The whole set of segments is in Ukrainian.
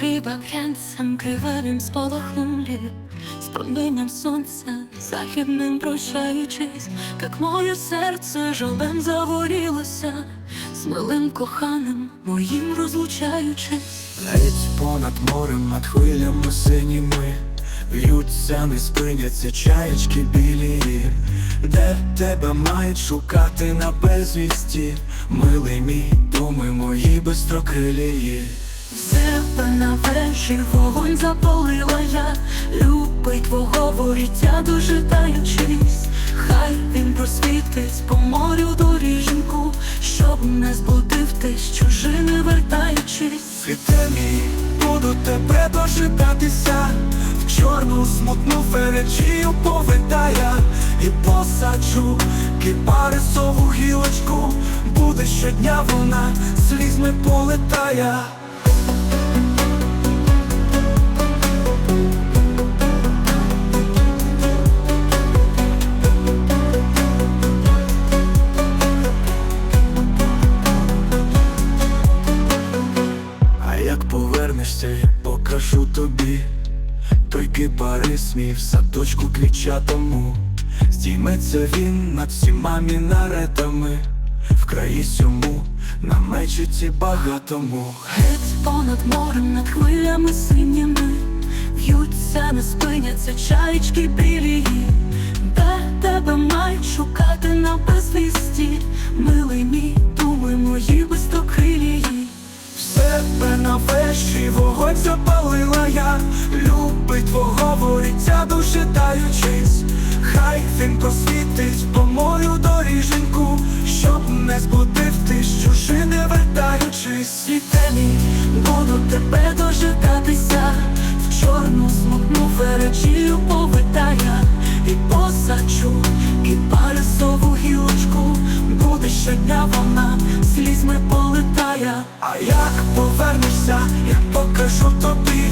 хліба кенцем кривавим сполохом лет С промінням сонця західним прощаючись, Как моє серце жовем загорілося, З милим коханим моїм розлучаючись. Геть понад морем, над хвилями синіми В'ються, не спиняться чаєчки білі. Де тебе мають шукати на безвісті? Милий мій, думи мої бистрокрилії Себе на вечір вогонь запалила я, любить твого воріття дожидаючись, хай він просвітить по морю доріженьку, щоб не збудив ти з чужини вертаючись. Світе мій, буду тебе дожидатися. В чорну смутну феречію повидая. І посаджу кипарисову гілочку. Буде щодня вона слізьми полетає покажу тобі Той кипарис мій в садочку квітчатому Здійметься він над всіма мінаретами. В краї сьому на мечеті багатому. Геть понад морем, над хвилями синіми, в'ються, не спиняться чаєчки білі, де тебе мають вогонь запалила я. Любить твого воріття дожидаючись Хай він просвітить по морю доріженьку Щоб не збудив ти з чужини вертаючись. І темі буду тебе дожидатися, в чорну смутну феречію повитая, і гілочку, буде щодня вона слізьми полетає. А як повернешся, я покажу тобі.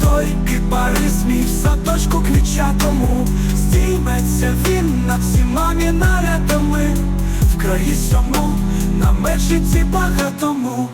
Той кипарис мій в садочку квітчатому. Здійметься він над всіма мінаретами В краї сьому на мечиці багатому